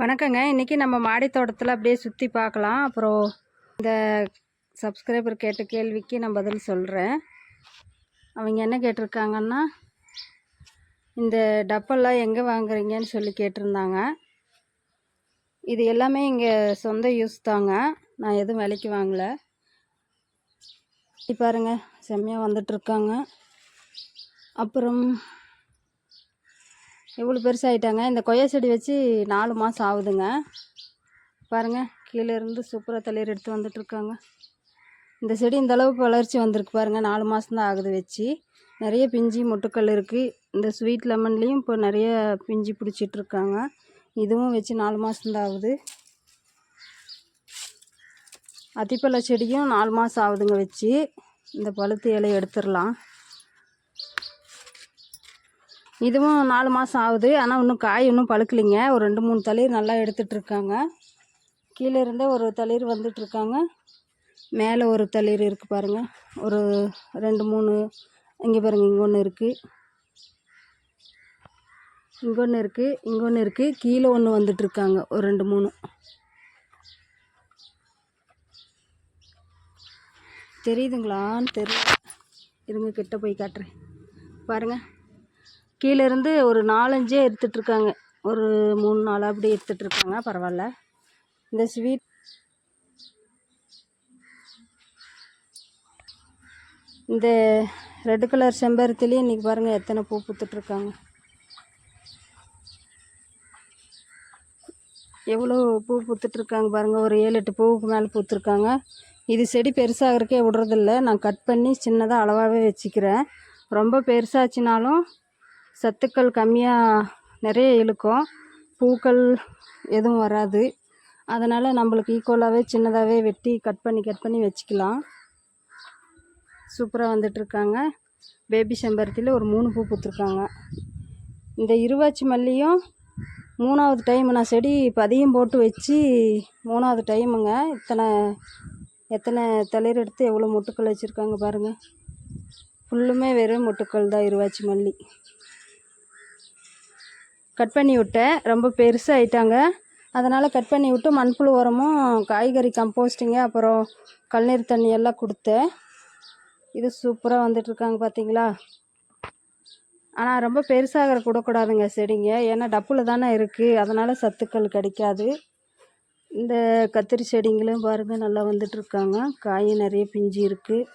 வணக்கங்க. இன்றைக்கி நம்ம மாடி தோட்டத்தில் அப்படியே சுற்றி பார்க்கலாம். அப்புறம் இந்த சப்ஸ்கிரைபர் கேட்ட கேள்விக்கு நான் பதில் சொல்கிறேன் அவங்க என்ன கேட்டிருக்காங்கன்னா இந்த டப்பெல்லாம் எங்கே வாங்குறீங்கன்னு சொல்லி கேட்டிருந்தாங்க. இது எல்லாமே இங்கே சொந்த யூஸ் தாங்க. நான் எதுவும் விலைக்கு வாங்கலை. பாருங்கள் பாருங்க செம்மையாக வந்துட்டுருக்காங்க அப்புறம் எவ்வளோ பெருசாகிட்டாங்க இந்த கொய்யா செடி வச்சு நாலு மாதம் ஆகுதுங்க. பாருங்கள் கீழே இருந்து சூப்பராக தளிர் எடுத்து வந்துட்டுருக்காங்க. இந்த செடி இந்த அளவுக்கு வளர்ச்சி வந்திருக்கு பாருங்கள் நாலு மாதம் தான் ஆகுது வச்சு. நிறைய பிஞ்சி மொட்டுக்கள் இருக்குது இந்த ஸ்வீட் லெமன்லேயும் இப்போ நிறைய பிஞ்சி பிடிச்சிட்ருக்காங்க இதுவும் வச்சு நாலு மாதம்தான் ஆகுது. அத்திப்பழ செடியும் நாலு மாதம் ஆகுதுங்க வச்சு. இந்த பழுத்து இலையை எடுத்துடலாம். இதுவும் நாலு மாதம் ஆகுது. ஆனால் இன்னும் காய் இன்னும் பழுக்கலைங்க. ஒரு ரெண்டு மூணு தளிர் நல்லா எடுத்துகிட்ருக்காங்க கீழே இருந்தே ஒரு தளிர் வந்துட்டுருக்காங்க மேலே ஒரு தளிர் இருக்குது பாருங்கள் ஒரு ரெண்டு மூணு இங்கே பாருங்கள் இங்கே ஒன்று இருக்குது இங்கே ஒன்று இருக்குது இங்கே ஒன்று இருக்குது கீழே ஒன்று வந்துட்டுருக்காங்க ஒரு ரெண்டு மூணு. தெரியுதுங்களான்னு தெரியல. இருங்க கிட்ட போய் காட்டுறேன். பாருங்கள் கீழேருந்து ஒரு நாலஞ்சே எடுத்துகிட்ருக்காங்க ஒரு மூணு நாள் அப்படி எடுத்துகிட்ருக்காங்க பரவாயில்ல. இந்த ஸ்வீட் இந்த ரெட் கலர் செம்பருத்திலேயே இன்றைக்கி பாருங்கள் எத்தனை பூ பூத்துட்ருக்காங்க எவ்வளோ பூ பூத்துட்ருக்காங்க பாருங்கள் ஒரு ஏழு எட்டு பூவுக்கு மேலே பூத்துருக்காங்க. இது செடி பெருசாகிறக்கே விடுறதில்ல. நான் கட் பண்ணி சின்னதாக அளவாகவே வச்சுக்கிறேன். ரொம்ப பெருசாச்சுனாலும் சத்துக்கள் கம்மியாக நிறைய இழுக்கும். பூக்கள் எதுவும் வராது. அதனால் நம்மளுக்கு ஈக்குவலாகவே சின்னதாகவே வெட்டி கட் பண்ணி கட் பண்ணி வச்சுக்கலாம். சூப்பராக வந்துட்டுருக்காங்க. பேபி செம்பருத்தியில் ஒரு மூணு பூ பூத்துருக்காங்க. இந்த இருவாச்சி மல்லியும் மூணாவது டைம் நான் செடி பதியம் போட்டு வச்சு மூணாவது டைமுங்க இத்தனை எத்தனை தளிர் எடுத்து எவ்வளோ மொட்டுக்கள் வச்சுருக்காங்க பாருங்கள் ஃபுல்லுமே வெறும் மொட்டுக்கள் தான் இருவாச்சி மல்லி. கட் பண்ணி விட்டேன். ரொம்ப பெருசாகிட்டாங்க அதனால் கட் பண்ணி விட்டு மண்புழு உரமும் காய்கறி கம்போஸ்டிங்கு அப்புறம் கல்நீர் தண்ணி எல்லாம் கொடுத்தேன். இது சூப்பராக வந்துட்டுருக்காங்க பார்த்தீங்களா ஆனால் ரொம்ப பெருசாகிற கூடக்கூடாதுங்க செடிங்க. ஏன்னா டப்பில் தானே இருக்குது அதனால் சத்துக்கள் கிடைக்காது. இந்த கத்திரி செடிங்களும் பாருங்கள் நல்லா வந்துட்டுருக்காங்க காயும் நிறைய பிஞ்சு இருக்குது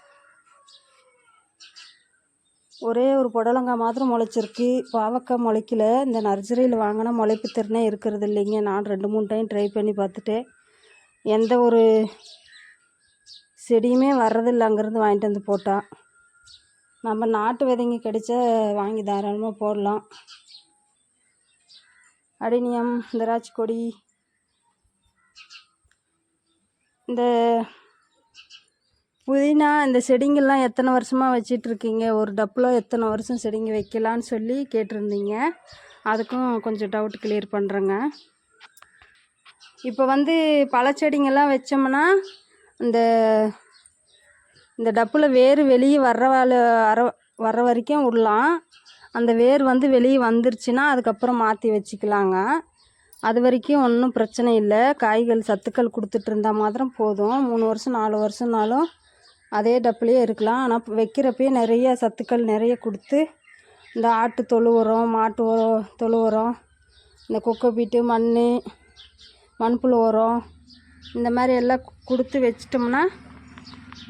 ஒரே ஒரு புடலங்காய் மாத்திரம் முளைச்சிருக்கு. பாவக்காய் முளைக்கல. இந்த நர்சரியில் வாங்கினா முளைப்பு திறனே இருக்கிறது இல்லைங்க. நான் ரெண்டு மூணு டைம் ட்ரை பண்ணி பார்த்துட்டேன். எந்த ஒரு செடியுமே வர்றதில்ல அங்கேருந்து வாங்கிட்டு வந்து போட்டால் நம்ம நாட்டு விதைங்க கிடைச்சா வாங்கி தாராளமாக போடலாம். அடினியம் திராட்சை கொடி இந்த புதினா இந்த செடிங்கெல்லாம் எத்தனை வருஷமாக வச்சிட்ருக்கீங்க? ஒரு டப்பில் எத்தனை வருஷம் செடிங்க வைக்கலான்னு சொல்லி கேட்டிருந்தீங்க. அதுக்கும் கொஞ்சம் டவுட் கிளியர் பண்ணுறேங்க இப்போ வந்து பழச்செடிங்கெல்லாம் வச்சோம்னா இந்த இந்த டப்பில் வேர் வெளியே வர்ற வர வர்ற வரைக்கும் விடலாம். அந்த வேர் வந்து வெளியே வந்துருச்சுன்னா அதுக்கப்புறம் மாற்றி வச்சுக்கலாங்க. அது வரைக்கும் ஒன்றும் பிரச்சனை இல்லை. காய்கள் சத்துக்கள் கொடுத்துட்டு இருந்தால் மாத்திரம் போதும். மூணு வருஷம் நாலு வருஷம்னாலும் அதே டப்புலேயே இருக்கலாம். ஆனால் வைக்கிறப்பயே நிறைய சத்துக்கள் நிறைய கொடுத்து இந்த ஆட்டு தொழு உரம் மாட்டு உரம் தொழு உரம் இந்த கொக்கோபீட்டு மண் மண்புழு உரம் இந்த மாதிரி எல்லாம் கொடுத்து வச்சிட்டோம்னா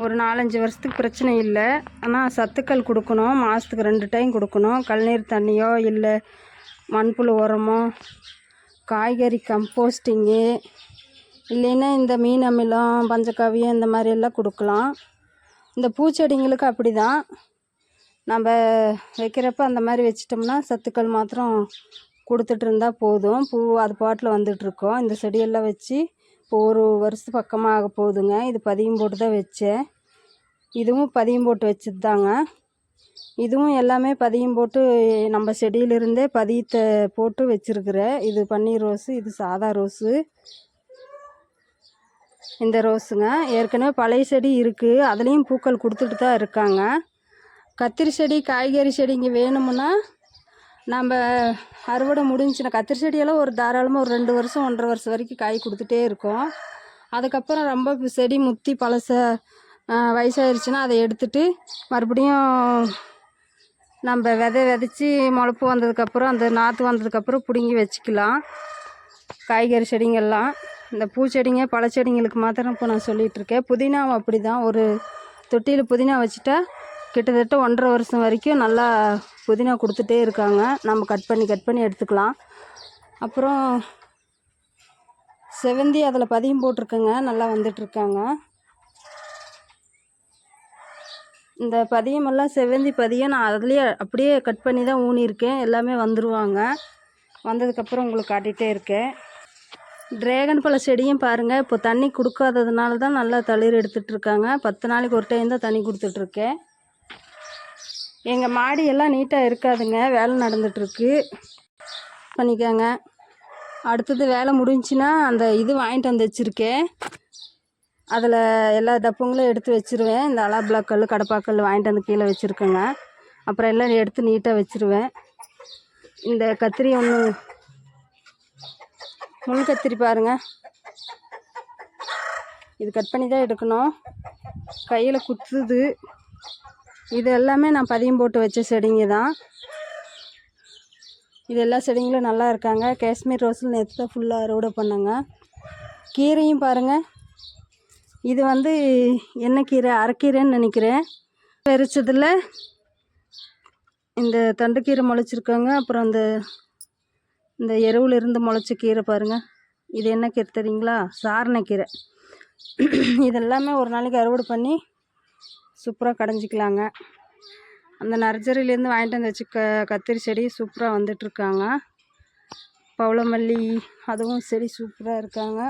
ஒரு நாலஞ்சு வருஷத்துக்கு பிரச்சனை இல்லை. ஆனால் சத்துக்கள் கொடுக்கணும். மாதத்துக்கு ரெண்டு டைம் கொடுக்கணும். கழுநீர் தண்ணியோ இல்லை மண்புழு உரமோ காய்கறி கம்போஸ்டிங்கு இல்லைன்னா இந்த மீன் அமிலம் பஞ்சக்காவியம் இந்த மாதிரி எல்லாம் கொடுக்கலாம். இந்த பூச்செடிங்களுக்கு அப்படி தான் நம்ம வைக்கிறப்ப அந்த மாதிரி வச்சிட்டோம்னா சத்துக்கள் மாத்திரம் கொடுத்துட்டு இருந்தால் போதும். பூ அது பாட்டில் வந்துட்டுருக்கோம் இந்த செடியெல்லாம் வச்சு இப்போ ஒரு வருஷத்து பக்கமாக ஆக போகுதுங்க. இது பதியம் போட்டு தான் வச்சேன். இதுவும் பதியம் போட்டு வச்சது தாங்க இதுவும் எல்லாமே பதியம் போட்டு நம்ம செடியிலிருந்தே பதியத்தை போட்டு வச்சுருக்குறேன் இது பன்னீர் ரோஸு இது சாதா ரோஸு இந்த ரோஸுங்க. ஏற்கனவே பழைய செடி இருக்குது அதுலேயும் பூக்கள் கொடுத்துட்டு தான் இருக்காங்க. கத்திரி செடி காய்கறி செடி இங்கே வேணுமுன்னா நம்ம அறுவடை முடிஞ்சுன்னா கத்திரி செடியெல்லாம் ஒரு தாராளமாக ஒரு ரெண்டு வருஷம் ஒன்றரை வருஷம் வரைக்கும் காய் கொடுத்துட்டே இருக்கோம். அதுக்கப்புறம் ரொம்ப செடி முத்தி பழச வயசாயிருச்சுன்னா அதை எடுத்துட்டு மறுபடியும் நம்ம விதை விதைச்சி முளப்பு வந்ததுக்கப்புறம் அந்த நாற்று வந்ததுக்கப்புறம் பிடுங்கி வச்சுக்கலாம். காய்கறி செடிங்கள்லாம் இந்த பூச்செடிங்க பழச்செடிங்களுக்கு மாத்திரம் இப்போ நான் சொல்லிகிட்டு இருக்கேன் புதினாவும் அப்படி தான் ஒரு தொட்டியில் புதினா வச்சுட்டா கிட்டத்தட்ட ஒன்றரை வருஷம் வரைக்கும் நல்லா புதினா கொடுத்துட்டே இருக்காங்க. நம்ம கட் பண்ணி கட் பண்ணி எடுத்துக்கலாம். அப்புறம் செவந்தி அதில் பதியம் போட்டிருக்கேங்க. நல்லா வந்துட்டுருக்காங்க. இந்த பதியமெல்லாம் செவந்தி பதியம் நான் அதுலேயே அப்படியே கட் பண்ணி தான் ஊனியிருக்கேன். எல்லாமே வந்துருவாங்க. வந்ததுக்கப்புறம் உங்களுக்கு காட்டிகிட்டே இருக்கேன். டிராகன் பழ செடியும் பாருங்கள் இப்போ தண்ணி கொடுக்காததுனால தான் நல்லா தளிர் எடுத்துகிட்ருக்காங்க பத்து நாளைக்கு ஒரு டைம் தான் தண்ணி கொடுத்துட்ருக்கேன். எங்கள் மாடியெல்லாம் நீட்டாக இருக்காதுங்க. வேலை நடந்துகிட்ருக்கு பண்ணிக்கோங்க. அடுத்தது வேலை முடிஞ்சுன்னா அந்த இது வாங்கிட்டு வந்து வச்சுருக்கேன். அதில் எல்லா டப்புங்களும் எடுத்து வச்சுருவேன். இந்த அலாபிளாக் கல் கடப்பாக்கல் வாங்கிட்டு வந்து கீழே வச்சுருக்கேங்க. அப்புறம் எல்லாம் எடுத்து நீட்டாக வச்சுருவேன். இந்த கத்திரி ஒன்று முள் கத்திரி பாருங்க. இது கட் பண்ணி தான் எடுக்கணும். கையில் குத்துது. இது எல்லாமே நான் பதியம் போட்டு வச்ச செடிங்க தான். இது எல்லா செடிங்களும் நல்லா இருக்காங்க. காஷ்மீர் ரோஸில் நேற்று தான் ஃபுல்லாக அறுவடை பண்ணாங்க. கீரையும் பாருங்கள் இது வந்து என்ன கீரை? அரைக்கீரைன்னு நினைக்கிறேன். பறிச்சதில் இந்த தண்டுக்கீரை முளைச்சிருக்காங்க. அப்புறம் அந்த இந்த எருவில் இருந்து முளைச்ச கீரை பாருங்கள் இது என்ன கீரை தெரியுங்களா? சாரணக்கீரை இதெல்லாமே ஒரு நாளைக்கு அறுவடை பண்ணி சூப்பராக கடைஞ்சிக்கலாங்க. அந்த நர்சரியிலேருந்து வாங்கிட்டு வந்து வச்சு க கத்திரி செடி சூப்பராக வந்துட்டுருக்காங்க. பவளமல்லி அதுவும் செடி சூப்பராக இருக்காங்க.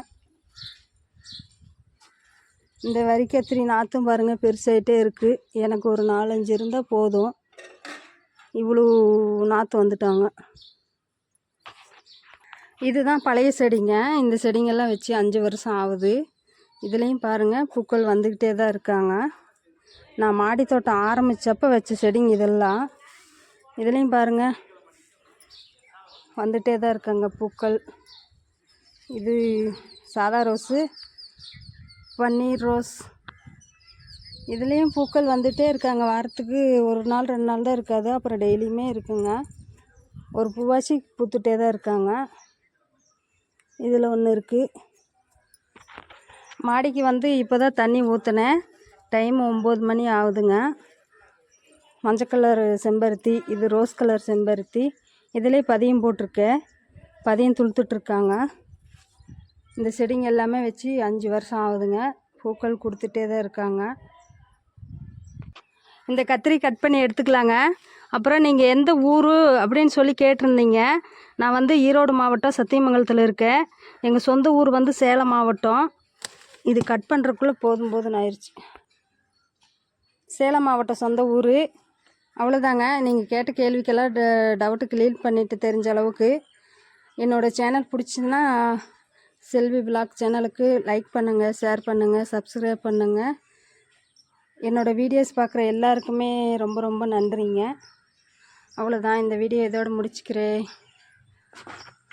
இந்த வரி கத்திரி நாற்றும் பாருங்கள் பெருசாயிட்டே இருக்குது எனக்கு ஒரு நாலஞ்சு இருந்தால் போதும். இவ்வளோ நாற்று வந்துட்டாங்க. இதுதான் பழைய செடிங்க. இந்த செடிங்கெல்லாம் வச்சு அஞ்சு வருஷம் ஆகுது. இதுலேயும் பாருங்கள் பூக்கள் வந்துக்கிட்டே தான் இருக்காங்க. நான் மாடி தோட்டம் ஆரம்பித்தப்போ வச்ச செடிங்க இதெல்லாம். இதுலேயும் பாருங்கள் வந்துகிட்டே தான் இருக்காங்க பூக்கள். இது சாதா ரோஸு பன்னீர் ரோஸ். இதுலேயும் பூக்கள் வந்துகிட்டே இருக்காங்க. வாரத்துக்கு ஒரு நாள் ரெண்டு நாள் தான் இருக்காது. அப்புறம் டெய்லியுமே இருக்குங்க. ஒரு பூவாச்சி பூத்துட்டே தான் இருக்காங்க. இதில் ஒன்று இருக்குது மாடிக்கு வந்து இப்போ தான் தண்ணி ஊற்றினேன் டைம் ஒம்பது மணி ஆகுதுங்க. மஞ்சள் கலர் செம்பருத்தி இது ரோஸ் கலர் செம்பருத்தி. இதிலே பதியம் போட்டிருக்கேன். பதியம் துளுத்துட்ருக்காங்க. இந்த செடிங்க எல்லாமே வச்சு அஞ்சு வருஷம் ஆகுதுங்க. பூக்கள் கொடுத்துட்டே தான் இருக்காங்க. இந்த கத்திரி கட் பண்ணி எடுத்துக்கலாங்க. அப்புறம் நீங்கள் எந்த ஊர் அப்படின்னு சொல்லி கேட்டிருந்தீங்க. நான் வந்து ஈரோடு மாவட்டம் சத்தியமங்கலத்தில் இருக்கேன். எங்கள் சொந்த ஊர் வந்து சேலம் மாவட்டம். இது கட் பண்ணுறக்குள்ளே போதும் போதும்னு ஆயிடுச்சு சேலம் மாவட்டம் சொந்த ஊர். அவ்வளோதாங்க நீங்கள் கேட்ட கேள்விக்கெல்லாம் ட டவுட்டு கிளியர் பண்ணிவிட்டு தெரிஞ்ச அளவுக்கு. என்னோடய சேனல் பிடிச்சிதுன்னா செல்வி பிளாக் சேனலுக்கு லைக் பண்ணுங்கள் ஷேர் பண்ணுங்கள் சப்ஸ்கிரைப் பண்ணுங்கள் என்னோடய வீடியோஸ் பார்க்குற எல்லாருக்குமே ரொம்ப ரொம்ப நன்றிங்க. அவ்வளோதான் இந்த வீடியோ இதோடு முடிச்சுக்கிறேன்.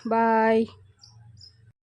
பாய்